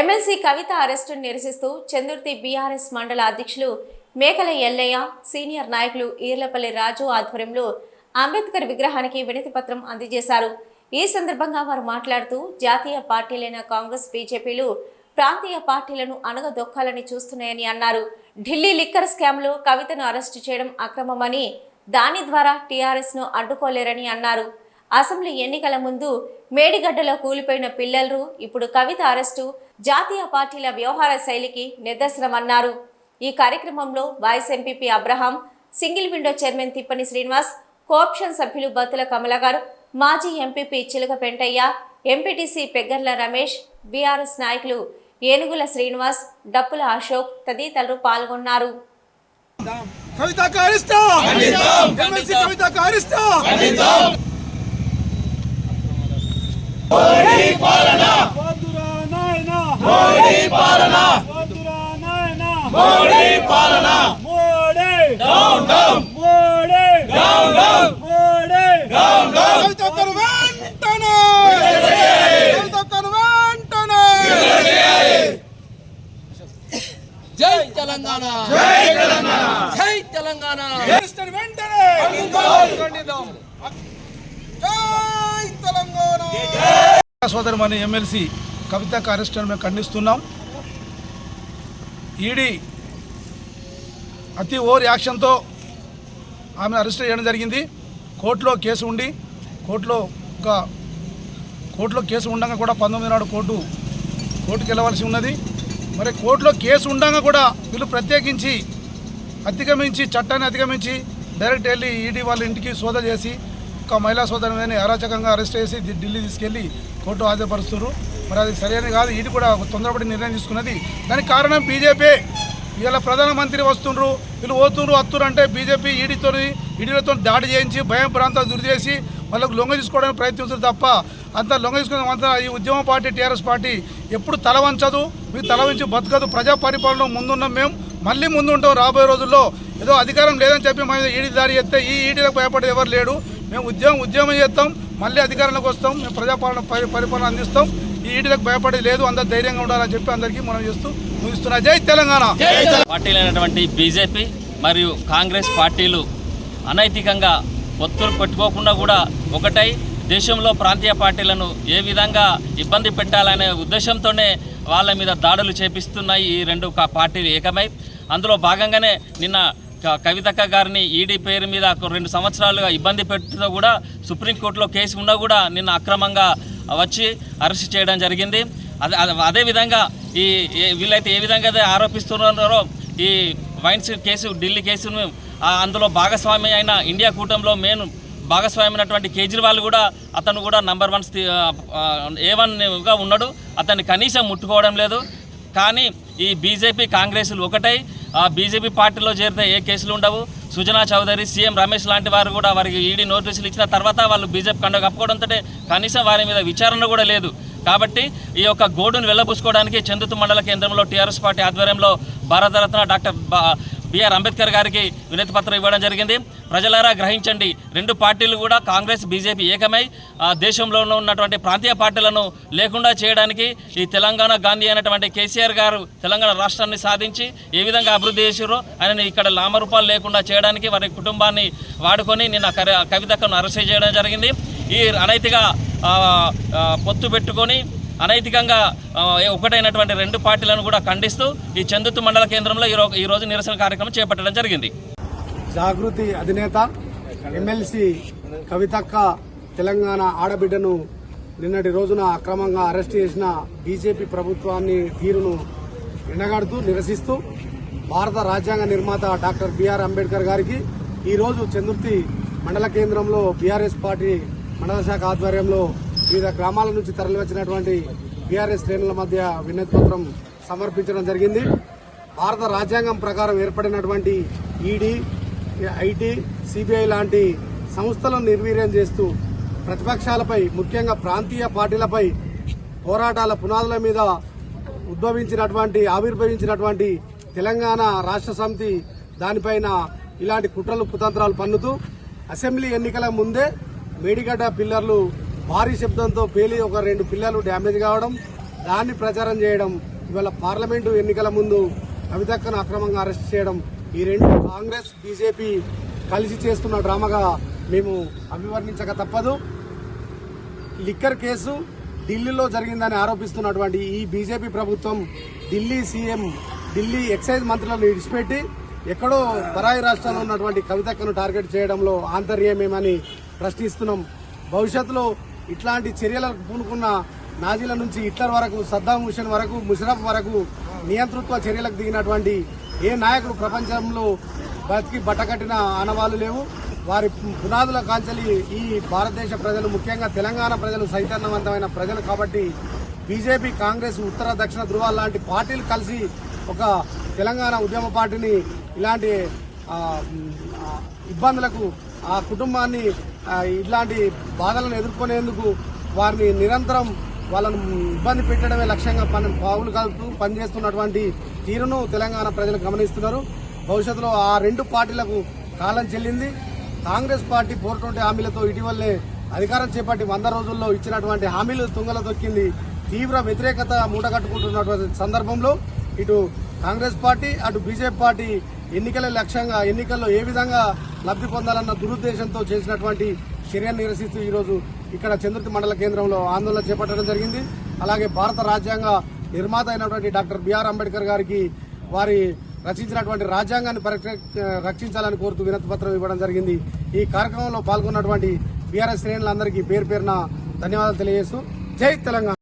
MLC కవిత అరెస్టును నిరసిస్తూ Chandurthi BRS మండల అధ్యక్షులు మేకల ఎల్లయ్య సీనియర్ నాయకులు ఈర్లపల్లి రాజు ఆధ్వర్యంలో అంబేద్కర్ విగ్రహానికి వినతి పత్రం అందజేశారు. ఈ సందర్భంగా వారు మాట్లాడుతూ జాతీయ పార్టీలైన కాంగ్రెస్ బీజేపీలు ప్రాంతీయ పార్టీలను అణగదొక్కాలని చూస్తున్నాయని అన్నారు. ఢిల్లీ లిక్కర్ స్కామ్లో కవితను అరెస్టు చేయడం అక్రమమని దాని ద్వారా టీఆర్ఎస్ను అడ్డుకోలేరని అన్నారు. అసెంబ్లీ ఎన్నికల ముందు మేడిగడ్డలో కూలిపోయిన పిల్లలు ఇప్పుడు కవిత అరెస్టు జాతీయ పార్టీల వ్యవహార శైలికి నిదర్శనమన్నారు. ఈ కార్యక్రమంలో vice MPP Abraham single window chairman Tippani Srinivas co option సభ్యులు బత్తుల కమల గారు మాజీ MPP Chiluka Pentaiah MPTC Peggarla Ramesh BRS నాయకులు ఏనుగుల శ్రీనివాస్ డప్పుల అశోక్ తదితరులు పాల్గొన్నారు. కవిత మోడీ పాలన వద్దురా నాయనా! మోడీ పాలన Modi! Down down! Modi! Down down! Modi! Down down! కరు వెంటనే! కరు వెంటనే! జై తెలంగాణ! జై తెలంగాణ! జై తెలంగాణ! అరెస్టుని వెంటనే! ఖండిద్దాం జై తెలంగాణ సోదరమని ఎమ్మెల్సీ కవితకు అరెస్ట్ అని మేము ఖండిస్తున్నాం. ఈడీ అతి ఓవర్ యాక్షన్తో ఆమెను అరెస్ట్ చేయడం జరిగింది. కోర్టులో కేసు ఉండి కోర్టులో ఒక కోర్టులో కేసు ఉండగా కూడా పంతొమ్మిది నాడు కోర్టు కోర్టుకు వెళ్ళవలసి ఉన్నది. మరి కోర్టులో కేసు ఉండగా కూడా వీళ్ళు ప్రత్యేకించి అధిగమించి చట్టాన్ని అధిగమించి డైరెక్ట్ వెళ్ళి ఈడీ వాళ్ళ ఇంటికి సోద చేసి ఒక మహిళా సోదరుని అరాచకంగా అరెస్ట్ చేసి ఢిల్లీ తీసుకెళ్ళి కోర్టు హాజరుపరుస్తున్నారు. మరి అది సరైనది కాదు. ఇది కూడా తొందరపడి నిర్ణయం తీసుకున్నది. దానికి కారణం బీజేపీ. ఇవాళ ప్రధానమంత్రి వస్తుండ్రు. వీళ్ళు పోతుండ్రు వస్తున్నారు అంటే బీజేపీ ఈడీతో ఈడీలతో దాడి చేయించి భయం ప్రాంతాలు దురి చేసి వాళ్ళకు లొంగ తీసుకోవడానికి ప్రయత్నిస్తారు తప్ప అంత లొంగ తీసుకునే అంతా ఈ ఉద్యమ పార్టీ టీఆర్ఎస్ పార్టీ ఎప్పుడు తల వంచదు. మీరు తల వంచి బతకదు. ప్రజా పరిపాలన ముందున్నాం మేము. మళ్ళీ ముందు ఉంటాం రాబోయే రోజుల్లో. ఏదో అధికారం లేదని చెప్పి మా ఈడీ దాడి చేస్తే ఈ ఈడీలకు భయపడే ఎవరు లేడు. మేము ఉద్యమం ఉద్యమం చేస్తాం మళ్ళీ అధికారంలోకి వస్తాం మేము ప్రజాపాలన పరి- పరిపాలన అందిస్తాం. ఈ ఈడీలకు భయపడేది లేదు అందరు ధైర్యంగా ఉండాలని చెప్పి అందరికీ మనం చేస్తూ ముగిస్తున్నా. జై తెలంగాణ! పార్టీలైనటువంటి బీజేపీ మరియు కాంగ్రెస్ పార్టీలు అనైతికంగా ఒత్తులు పెట్టుకోకుండా కూడా ఒకటై దేశంలో ప్రాంతీయ పార్టీలను ఏ విధంగా ఇబ్బంది పెట్టాలనే ఉద్దేశంతోనే వాళ్ళ మీద దాడులు చేపిస్తున్నాయి ఈ రెండు పార్టీలు ఏకమై. అందులో భాగంగానే నిన్న కవితక్క గారిని ఈడీ పేరు మీద రెండు సంవత్సరాలుగా ఇబ్బంది పెట్టుతో కూడా సుప్రీంకోర్టులో కేసు ఉన్నా కూడా నిన్న అక్రమంగా వచ్చి అరెస్ట్ చేయడం జరిగింది. అదే అదే- అదేవిధంగా ఈ ఏ- వీళ్ళైతే ఏ విధంగా అయితే ఆరోపిస్తున్నారో ఈ వైన్స్ కేసు ఢిల్లీ కేసును అందులో భాగస్వామి అయిన ఇండియా కూటమిలో మెయిన్ భాగస్వామి అయినటువంటి కేజ్రీవాల్ కూడా అతను కూడా నంబర్ వన్ ఏ వన్గా ఉన్నాడు. అతన్ని కనీసం ముట్టుకోవడం లేదు. కానీ ఈ బీజేపీ కాంగ్రెస్లు ఒకటై బీజేపీ పార్టీలో చేరితే ఏ కేసులు ఉండవు? సుజనా చౌదరి సీఎం రమేష్ లాంటి వారు కూడా వారికి ఈడీ నోటీసులు ఇచ్చిన తర్వాత వాళ్ళు బీజేపీ కండ కప్పుకోవడంతో కనీసం వారి మీద విచారణ కూడా లేదు. కాబట్టి ఈ యొక్క గోడును వెళ్ళబూసుకోవడానికి చందుతు మండల కేంద్రంలో టీఆర్ఎస్ పార్టీ ఆధ్వర్యంలో భారతరత్న డాక్టర్ బా- బిఆర్ అంబేద్కర్ గారికి వినతి పత్రం ఇవ్వడం జరిగింది. ప్రజలారా గ్రహించండి రెండు పార్టీలు కూడా కాంగ్రెస్ బీజేపీ ఏకమై ఆ, ఉన్నటువంటి ప్రాంతీయ పార్టీలను లేకుండా చేయడానికి ఈ తెలంగాణ గాంధీ అయినటువంటి కేసీఆర్ గారు తెలంగాణ రాష్ట్రాన్ని సాధించి ఏ విధంగా అభివృద్ధి చేసారో ఆయన ఇక్కడ లామరూపాలు లేకుండా చేయడానికి వారి కుటుంబాన్ని వాడుకొని నిన్న కవితకను అరెస్ట్ చేయడం జరిగింది. ఈ అనైతిగా పొత్తు పెట్టుకొని అనైతికంగా ఒకటైనటువంటి రెండు పార్టీలను కూడా ఖండిస్తూ ఈ చందుతు మండల కేంద్రంలో ఈ ఈ రోజు నిరసన కార్యక్రమం చేపట్టడం జరిగింది. జాగృతి అధినేత ఎమ్మెల్సీ కవితక్క తెలంగాణ ఆడబిడ్డను నిన్నటి రోజున అక్రమంగా అరెస్ట్ చేసిన బీజేపీ ప్రభుత్వాన్ని తీరును ఎండగాడుతూ నిరసిస్తూ భారత రాజ్యాంగ నిర్మాత డాక్టర్ బిఆర్ అంబేద్కర్ గారికి ఈరోజు చందుర్తి మండల కేంద్రంలో బీఆర్ఎస్ పార్టీ మండల శాఖ ఆధ్వర్యంలో వివిధ గ్రామాల నుంచి తరలివచ్చినటువంటి బీఆర్ఎస్ శ్రేణుల మధ్య వినతి పత్రం సమర్పించడం జరిగింది. భారత రాజ్యాంగం ప్రకారం ఏర్పడినటువంటి ఈడీ ఐటీ సిబిఐ లాంటి సంస్థలను నిర్వీర్యం చేస్తూ ప్రతిపక్షాలపై ముఖ్యంగా ప్రాంతీయ పార్టీలపై పోరాటాల పునాదుల మీద ఉద్భవించినటువంటి ఆవిర్భవించినటువంటి తెలంగాణ రాష్ట్ర సమితి దానిపైన ఇలాంటి కుట్రలు కుతంత్రాలు పన్నుతూ అసెంబ్లీ ఎన్నికల ముందే మేడిగడ్డ పిల్లర్లు భారీ శబ్దంతో పేలి ఒక రెండు పిల్లలు డ్యామేజ్ కావడం దాన్ని ప్రచారం చేయడం ఇవాళ పార్లమెంటు ఎన్నికల ముందు కవితక్కను అక్రమంగా అరెస్ట్ చేయడం ఈ రెండు కాంగ్రెస్ బీజేపీ కలిసి చేస్తున్న డ్రామాగా మేము అభివర్ణించక తప్పదు. లిక్కర్ కేసు ఢిల్లీలో జరిగిందని ఆరోపిస్తున్నటువంటి ఈ బీజేపీ ప్రభుత్వం ఢిల్లీ సీఎం ఢిల్లీ ఎక్సైజ్ మంత్రులను విడిచిపెట్టి ఎక్కడో పరాయి రాష్ట్రాల్లో ఉన్నటువంటి కవితక్కను టార్గెట్ చేయడంలో ఆంతర్యమేమని ప్రశ్నిస్తున్నాం. భవిష్యత్తులో ఇట్లాంటి చర్యలకు పూనుకున్న నాజీల నుంచి హిట్లర్ వరకు సద్దాం హుసేన్ వరకు ముషరఫ్ వరకు నియంతృత్వ చర్యలకు దిగినటువంటి ఏ నాయకుడు ప్రపంచంలో బతికి బట్టకట్టిన ఆనవాళ్ళు లేవు. వారి పునాదుల కాంచలి ఈ భారతదేశ ప్రజలు ముఖ్యంగా తెలంగాణ ప్రజలు చైతన్యవంతమైన ప్రజలు కాబట్టి బీజేపీ కాంగ్రెస్ ఉత్తర దక్షిణ ధృవాలు లాంటి పార్టీలు కలిసి ఒక తెలంగాణ ఉద్యమ పార్టీని ఇలాంటి ఇబ్బందులకు ఆ కుటుంబాన్ని ఇలాంటి ఇట్లాంటి బాధలను ఎదుర్కొనేందుకు వారిని నిరంతరం వాళ్ళను ఇబ్బంది పెట్టడమే లక్ష్యంగా పని పావులు కలుపుతూ పనిచేస్తున్నటువంటి తీరును తెలంగాణ ప్రజలు గమనిస్తున్నారు. భవిష్యత్తులో ఆ రెండు పార్టీలకు కాలం చెల్లింది. కాంగ్రెస్ పార్టీ ఫోర్ హామీలతో ఇటీవలనే అధికారం చేపట్టి వంద రోజుల్లో ఇచ్చినటువంటి హామీలు తుంగల తొక్కింది. తీవ్ర వ్యతిరేకత మూటగట్టుకుంటున్నటువంటి సందర్భంలో ఇటు కాంగ్రెస్ పార్టీ అటు బీజేపీ పార్టీ ఎన్నికల లక్ష్యంగా ఎన్నికల్లో ఏ విధంగా లబ్ధి పొందాలన్న దురుద్దేశంతో చేసినటువంటి చర్యను నిరసిస్తూ ఈరోజు ఇక్కడ చంద్రుతి మండల కేంద్రంలో ఆందోళన చేపట్టడం జరిగింది. అలాగే భారత రాజ్యాంగ నిర్మాత అయినటువంటి డాక్టర్ బిఆర్ అంబేద్కర్ గారికి వారి రచించినటువంటి రాజ్యాంగాన్ని రక్షించాలని కోరుతూ వినతి పత్రం ఇవ్వడం జరిగింది. ఈ కార్యక్రమంలో పాల్గొన్నటువంటి బీఆర్ఎస్ శ్రేణులందరికీ పేరు పేరున ధన్యవాదాలు తెలియజేస్తూ జై తెలంగాణ.